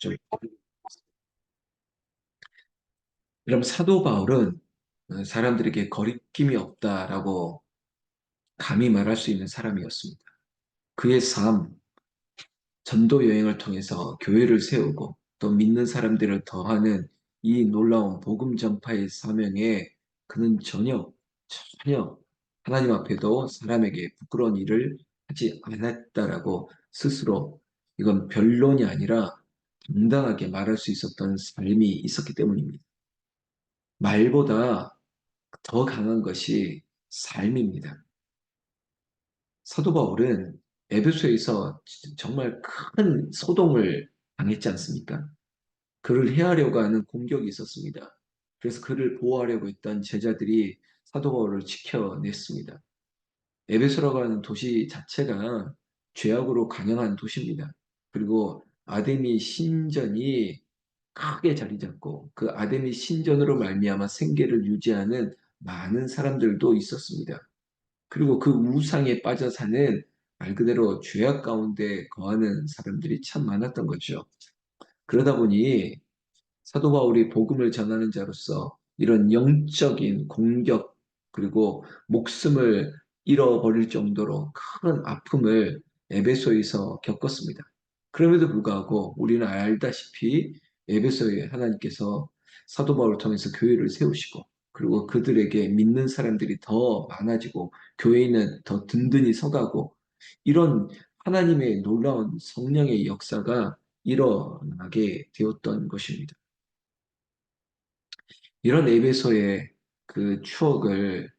좀 여러분 사도 바울은 어, 사람들에게 거리낌이 없다라고 감히 말할 수 있는 사람이었습니다. 그의 삶, 전도 여행을 통해서 교회를 세우고 또 믿는 사람들을 더하는 이 놀라운 복음 전파의 사명에 그는 전혀 전혀 하나님 앞에도 사람에게 부끄러운 일을 하지 않았다라고 스스로 이건 변론이 아니라 당당하게 말할 수 있었던 삶이 있었기 때문입니다. 말보다 더 강한 것이 삶입니다. 사도 바울은 에베소에서 정말 큰 소동을 당했지 않습니까? 그를 해하려고 하는 공격이 있었습니다. 그래서 그를 보호하려고 했던 제자들이 사도 바울을 지켜냈습니다. 에베소라고 하는 도시 자체가 죄악으로 강영한 도시입니다. 그리고 아데미 신전이 크게 자리 잡고 그 아데미 신전으로 말미암아 생계를 유지하는 많은 사람들도 있었습니다. 그리고 그 우상에 빠져 사는 말 그대로 죄악 가운데 거하는 사람들이 참 많았던 거죠. 그러다 보니 사도 바울이 복음을 전하는 자로서 이런 영적인 공격 그리고 목숨을 잃어버릴 정도로 큰 아픔을 에베소에서 겪었습니다. 그럼에도 불구하고 우리는 알다시피 에베소에 하나님께서 사도 바울을 통해서 교회를 세우시고 그리고 그들에게 믿는 사람들이 더 많아지고 교회는 더 든든히 서가고 이런 하나님의 놀라운 성령의 역사가 일어나게 되었던 것입니다. 이런 에베소의 그 추억을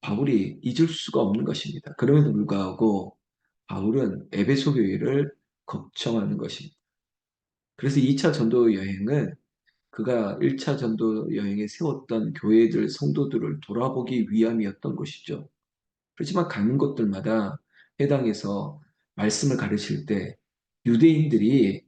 바울이 잊을 수가 없는 것입니다. 그럼에도 불구하고 바울은 에베소 교회를 걱정하는 것입니다. 그래서 2차 전도 여행은 그가 1차 전도 여행에 세웠던 교회들, 성도들을 돌아보기 위함이었던 것이죠. 그렇지만 가는 곳들마다 해당해서 말씀을 가르칠 때 유대인들이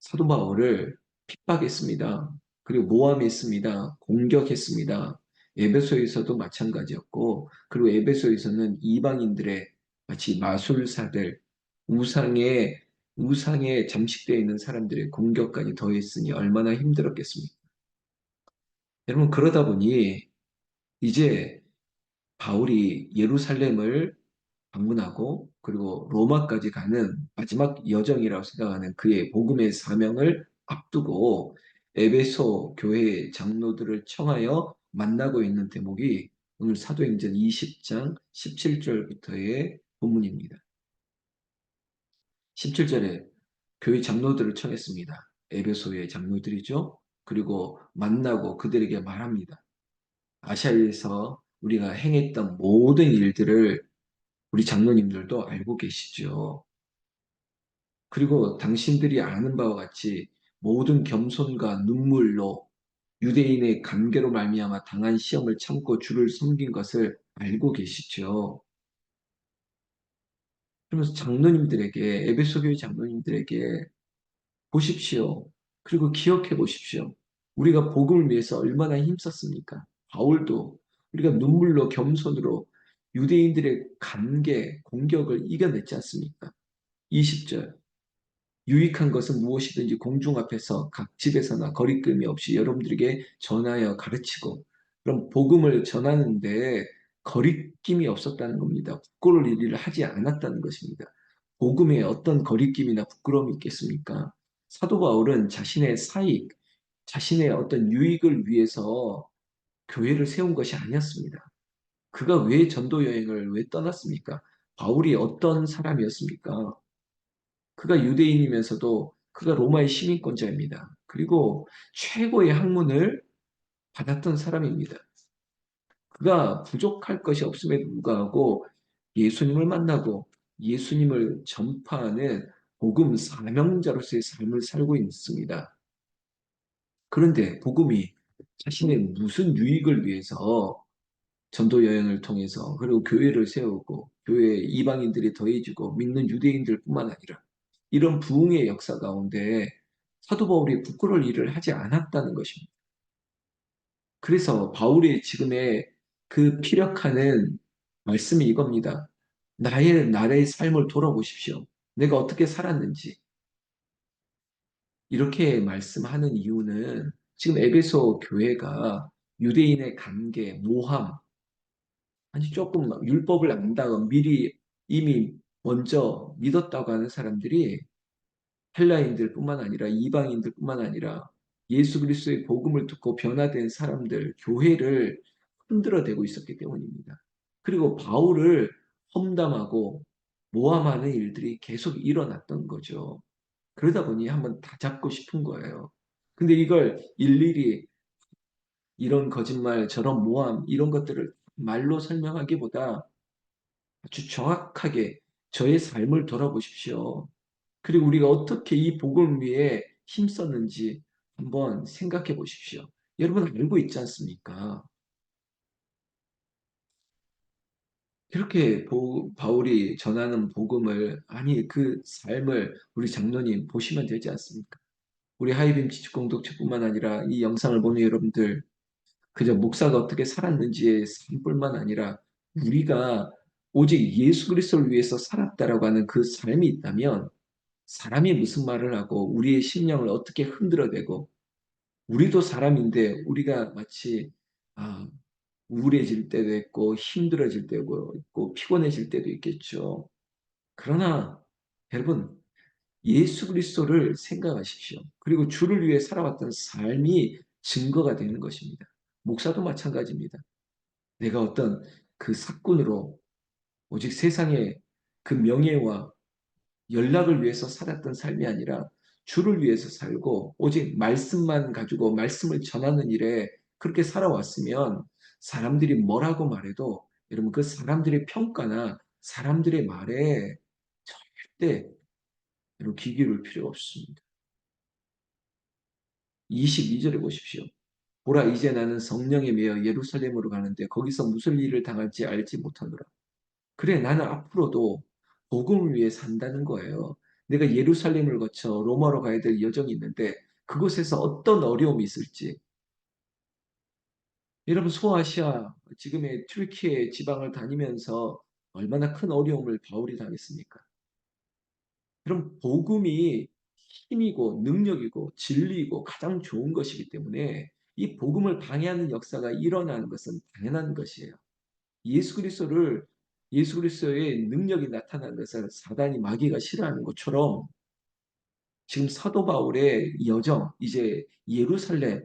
사도 바울을 핍박했습니다. 그리고 모함했습니다. 공격했습니다. 에베소에서도 마찬가지였고, 그리고 에베소에서는 이방인들의 마치 마술사들, 우상의 우상에 잠식되어 있는 사람들의 공격까지 더했으니 얼마나 힘들었겠습니까? 여러분 그러다 보니 이제 바울이 예루살렘을 방문하고 그리고 로마까지 가는 마지막 여정이라고 생각하는 그의 복음의 사명을 앞두고 에베소 교회 장로들을 청하여 만나고 있는 대목이 오늘 사도행전 20장 17절부터의 본문입니다. 17절에 교회 장로들을 청했습니다. 에베소의 장로들이죠. 그리고 만나고 그들에게 말합니다. 아시아에서 우리가 행했던 모든 일들을 우리 장로님들도 알고 계시죠. 그리고 당신들이 아는 바와 같이 모든 겸손과 눈물로 유대인의 관계로 말미암아 당한 시험을 참고 주를 섬긴 것을 알고 계시죠. 그러면서 장로님들에게 에베소 교회 장로님들에게 보십시오. 그리고 기억해 보십시오. 우리가 복음을 위해서 얼마나 힘썼습니까? 바울도 우리가 눈물로 겸손으로 유대인들의 관계, 공격을 이겨냈지 않습니까? 20절. 유익한 것은 무엇이든지 공중 앞에서 각 집에서나 거리낌이 없이 여러분들에게 전하여 가르치고 그럼 복음을 전하는데 거리낌이 없었다는 겁니다. 부끄러울 일을 하지 않았다는 것입니다. 복음에 어떤 거리낌이나 부끄러움이 있겠습니까? 사도 바울은 자신의 사익, 자신의 어떤 유익을 위해서 교회를 세운 것이 아니었습니다. 그가 왜 전도 여행을 왜 떠났습니까? 바울이 어떤 사람이었습니까? 그가 유대인이면서도 그가 로마의 시민권자입니다. 그리고 최고의 학문을 받았던 사람입니다. 그가 부족할 것이 없음에도 불구하고 예수님을 만나고 예수님을 전파하는 복음 사명자로서의 삶을 살고 있습니다. 그런데 복음이 자신의 무슨 유익을 위해서 전도 여행을 통해서 그리고 교회를 세우고 교회 이방인들이 더해지고 믿는 유대인들뿐만 아니라 이런 부흥의 역사 가운데 사도 바울이 부끄러울 일을 하지 않았다는 것입니다. 그래서 바울의 지금의 그 피력하는 말씀이 이겁니다. 나의 나라의 삶을 돌아보십시오. 내가 어떻게 살았는지. 이렇게 말씀하는 이유는 지금 에베소 교회가 유대인의 관계, 모함, 아니 조금 율법을 안다고 미리 이미 먼저 믿었다고 하는 사람들이 헬라인들뿐만 아니라 이방인들뿐만 아니라 예수 그리스도의 복음을 듣고 변화된 사람들, 교회를 흔들어대고 있었기 때문입니다. 그리고 바울을 험담하고 모함하는 일들이 계속 일어났던 거죠. 그러다 보니 한번 다 잡고 싶은 거예요. 근데 이걸 일일이 이런 거짓말, 저런 모함, 이런 것들을 말로 설명하기보다 아주 정확하게 저의 삶을 돌아보십시오. 그리고 우리가 어떻게 이 복음을 위해 힘썼는지 한번 생각해 보십시오. 여러분 알고 있지 않습니까? 그렇게 보- 바울이 전하는 복음을 아니 그 삶을 우리 장로님 보시면 되지 않습니까? 우리 하이빔 지축공동체뿐만 아니라 이 영상을 보는 여러분들 그저 목사가 어떻게 살았는지의 삶뿐만 아니라 우리가 오직 예수 그리스도를 위해서 살았다라고 하는 그 삶이 있다면 사람이 무슨 말을 하고 우리의 심령을 어떻게 흔들어대고 우리도 사람인데 우리가 마치 아, 우울해질 때도 있고 힘들어질 때도 있고 피곤해질 때도 있겠죠. 그러나 여러분 예수 그리스도를 생각하십시오. 그리고 주를 위해 살아왔던 삶이 증거가 되는 것입니다. 목사도 마찬가지입니다. 내가 어떤 그 사건으로 오직 세상의 그 명예와 연락을 위해서 살았던 삶이 아니라 주를 위해서 살고 오직 말씀만 가지고 말씀을 전하는 일에 그렇게 살아왔으면 사람들이 뭐라고 말해도 여러분 그 사람들의 평가나 사람들의 말에 절대 여러분 귀 기울일 필요가 없습니다. 22절에 보십시오. 보라 이제 나는 성령에 매여 예루살렘으로 가는데 거기서 무슨 일을 당할지 알지 못하노라. 그래 나는 앞으로도 복음을 위해 산다는 거예요. 내가 예루살렘을 거쳐 로마로 가야 될 여정이 있는데 그곳에서 어떤 어려움이 있을지 여러분 소아시아 지금의 튀르키예 지방을 다니면서 얼마나 큰 어려움을 바울이 당했습니까? 그럼 복음이 힘이고 능력이고 진리이고 가장 좋은 것이기 때문에 이 복음을 방해하는 역사가 일어나는 것은 당연한 것이에요. 예수 그리스도를 예수 그리스도의 능력이 나타나는 것을 사단이 마귀가 싫어하는 것처럼 지금 사도 바울의 여정 이제 예루살렘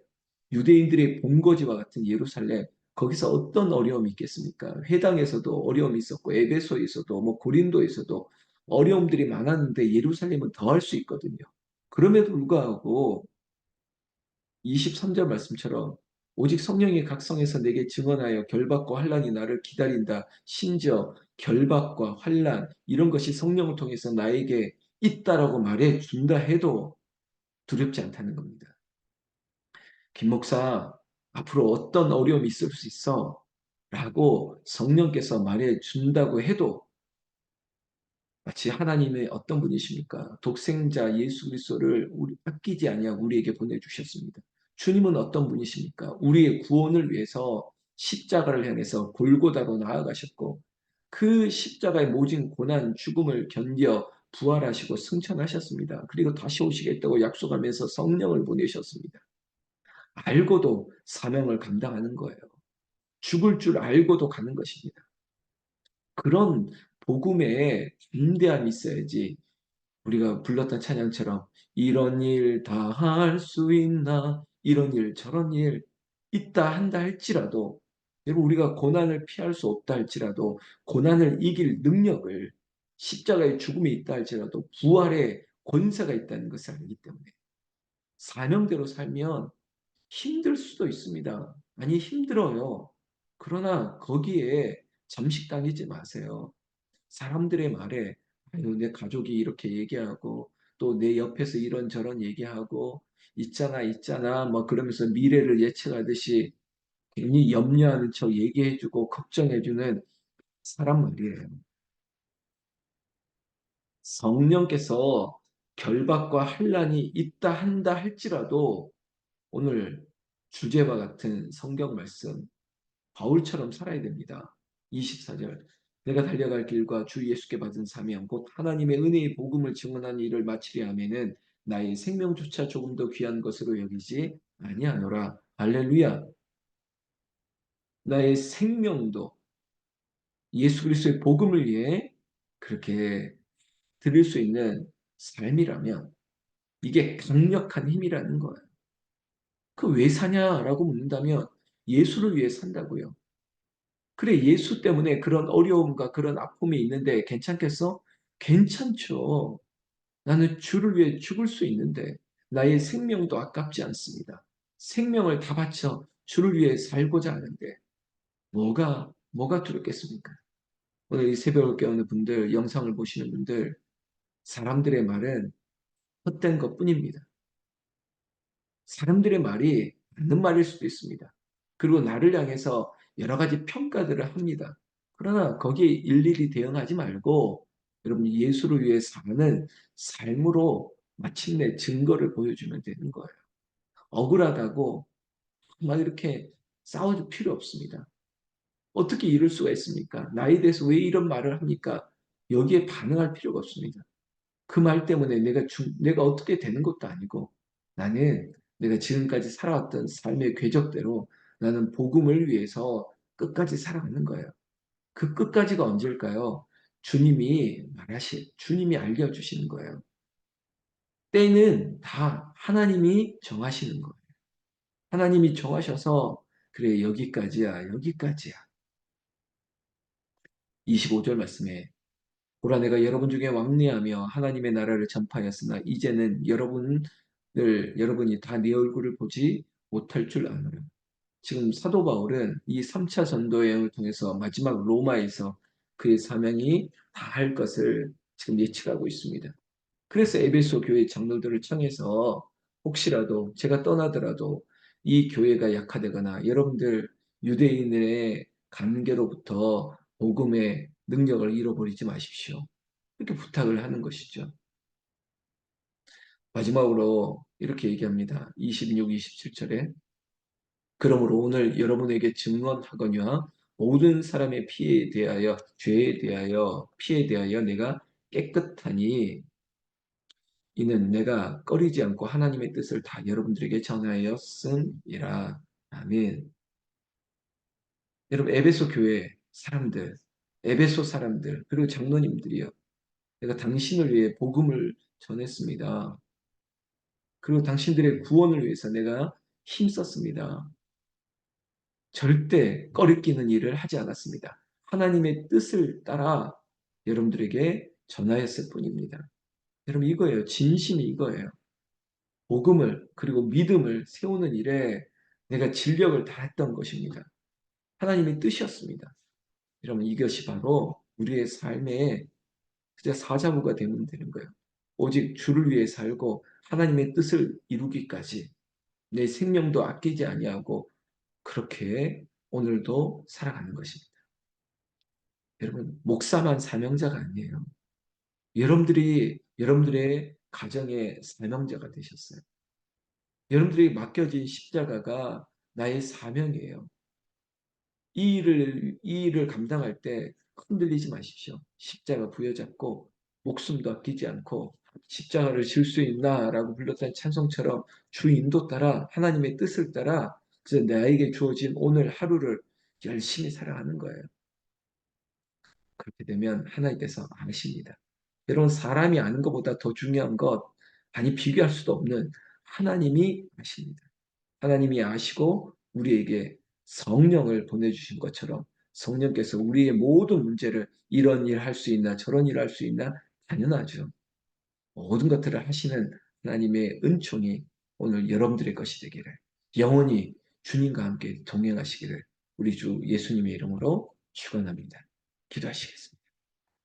유대인들의 본거지와 같은 예루살렘 거기서 어떤 어려움이 있겠습니까? 회당에서도 어려움이 있었고 에베소에서도 뭐 고린도에서도 어려움들이 많았는데 예루살렘은 더할 수 있거든요. 그럼에도 불구하고 23절 말씀처럼 오직 성령이 각성해서 내게 증언하여 결박과 환란이 나를 기다린다. 심지어 결박과 환란 이런 것이 성령을 통해서 나에게 있다라고 말해 준다 해도 두렵지 않다는 겁니다. 김 목사 앞으로 어떤 어려움이 있을 수 있어? 라고 성령께서 말해 준다고 해도 마치 하나님의 어떤 분이십니까? 독생자 예수 그리스도를 우리 아끼지 아니하고 우리에게 보내 주셨습니다. 주님은 어떤 분이십니까? 우리의 구원을 위해서 십자가를 향해서 골고다로 나아가셨고 그 십자가의 모진 고난 죽음을 견뎌 부활하시고 승천하셨습니다. 그리고 다시 오시겠다고 약속하면서 성령을 보내셨습니다. 알고도 사명을 감당하는 거예요. 죽을 줄 알고도 가는 것입니다. 그런 복음에 담대함이 있어야지 우리가 불렀던 찬양처럼 이런 일 다 할 수 있나 이런 일 저런 일 있다 한다 할지라도 여러분 우리가 고난을 피할 수 없다 할지라도 고난을 이길 능력을 십자가의 죽음이 있다 할지라도 부활의 권세가 있다는 것을 알기 때문에 사명대로 살면 힘들 수도 있습니다. 아니 힘들어요. 그러나 거기에 잠식당하지 마세요. 사람들의 말에 아유 내 가족이 이렇게 얘기하고 또 내 옆에서 이런저런 얘기하고 있잖아 있잖아 뭐 그러면서 미래를 예측하듯이 괜히 염려하는 척 얘기해주고 걱정해주는 사람 말이에요. 성령께서 결박과 환란이 있다 한다 할지라도 오늘 주제와 같은 성경 말씀 바울처럼 살아야 됩니다. 24절 내가 달려갈 길과 주 예수께 받은 사명 곧 하나님의 은혜의 복음을 증언하는 일을 마치려 하면은 나의 생명조차 조금 더 귀한 것으로 여기지 아니하노라. 할렐루야. 나의 생명도 예수 그리스도의 복음을 위해 그렇게 드릴 수 있는 삶이라면 이게 강력한 힘이라는 거예요. 그 왜 사냐라고 묻는다면 예수를 위해 산다고요. 그래 예수 때문에 그런 어려움과 그런 아픔이 있는데 괜찮겠어? 괜찮죠. 나는 주를 위해 죽을 수 있는데 나의 생명도 아깝지 않습니다. 생명을 다 바쳐 주를 위해 살고자 하는데 뭐가 뭐가 두렵겠습니까? 오늘 이 새벽을 깨우는 분들, 영상을 보시는 분들, 사람들의 말은 헛된 것 뿐입니다. 사람들의 말이 맞는 말일 수도 있습니다. 그리고 나를 향해서 여러 가지 평가들을 합니다. 그러나 거기에 일일이 대응하지 말고 여러분 예수를 위해 사는 삶으로 마침내 증거를 보여주면 되는 거예요. 억울하다고 막 이렇게 싸워줄 필요 없습니다. 어떻게 이럴 수가 있습니까? 나에 대해서 왜 이런 말을 합니까? 여기에 반응할 필요가 없습니다. 그 말 때문에 내가 중, 내가 어떻게 되는 것도 아니고 나는 내가 지금까지 살아왔던 삶의 궤적대로 나는 복음을 위해서 끝까지 살아가는 거예요. 그 끝까지가 언제일까요? 주님이 말하시, 주님이 알려주시는 거예요. 때는 다 하나님이 정하시는 거예요. 하나님이 정하셔서 그래 여기까지야 여기까지야 25절 말씀에 보라 내가 여러분 중에 왕래하며 하나님의 나라를 전파하였으나 이제는 여러분 을 여러분이 다 내 얼굴을 보지 못할 줄 아노라. 지금 사도 바울은 이 3차 전도 여행을 통해서 마지막 로마에서 그의 사명이 다 할 것을 지금 예측하고 있습니다. 그래서 에베소 교회 장로들을 청해서 혹시라도 제가 떠나더라도 이 교회가 약화되거나 여러분들 유대인의 관계로부터 복음의 능력을 잃어버리지 마십시오. 이렇게 부탁을 하는 것이죠. 마지막으로 이렇게 얘기합니다. 26, 27절에 그러므로 오늘 여러분에게 증언하거니와 모든 사람의 피에 대하여 죄에 대하여 피에 대하여 내가 깨끗하니 이는 내가 꺼리지 않고 하나님의 뜻을 다 여러분들에게 전하였음이라. 아멘. 여러분 에베소 교회 사람들, 에베소 사람들 그리고 장로님들이요. 내가 당신을 위해 복음을 전했습니다. 그리고 당신들의 구원을 위해서 내가 힘썼습니다. 절대 꺼리끼는 일을 하지 않았습니다. 하나님의 뜻을 따라 여러분들에게 전하였을 뿐입니다. 여러분 이거예요. 진심이 이거예요. 복음을 그리고 믿음을 세우는 일에 내가 진력을 다했던 것입니다. 하나님의 뜻이었습니다. 여러분 이것이 바로 우리의 삶의 진짜 사자부가 되면 되는 거예요. 오직 주를 위해 살고 하나님의 뜻을 이루기까지 내 생명도 아끼지 아니하고 그렇게 오늘도 살아가는 것입니다. 여러분 목사만 사명자가 아니에요. 여러분들이 여러분들의 가정의 사명자가 되셨어요. 여러분들이 맡겨진 십자가가 나의 사명이에요. 이 일을, 이 일을 감당할 때 흔들리지 마십시오. 십자가 부여잡고 목숨도 아끼지 않고 십자가를 질 수 있나라고 불렀던 찬송처럼 주 인도 따라 하나님의 뜻을 따라 그래서 나에게 주어진 오늘 하루를 열심히 살아가는 거예요. 그렇게 되면 하나님께서 아십니다. 여러분 사람이 아는 것보다 더 중요한 것 아니 비교할 수도 없는 하나님이 아십니다. 하나님이 아시고 우리에게 성령을 보내주신 것처럼 성령께서 우리의 모든 문제를 이런 일 할 수 있나 저런 일 할 수 있나 당연하죠. 모든 것들을 하시는 하나님의 은총이 오늘 여러분들의 것이 되기를 영원히 주님과 함께 동행하시기를 우리 주 예수님의 이름으로 축원합니다. 기도하시겠습니다.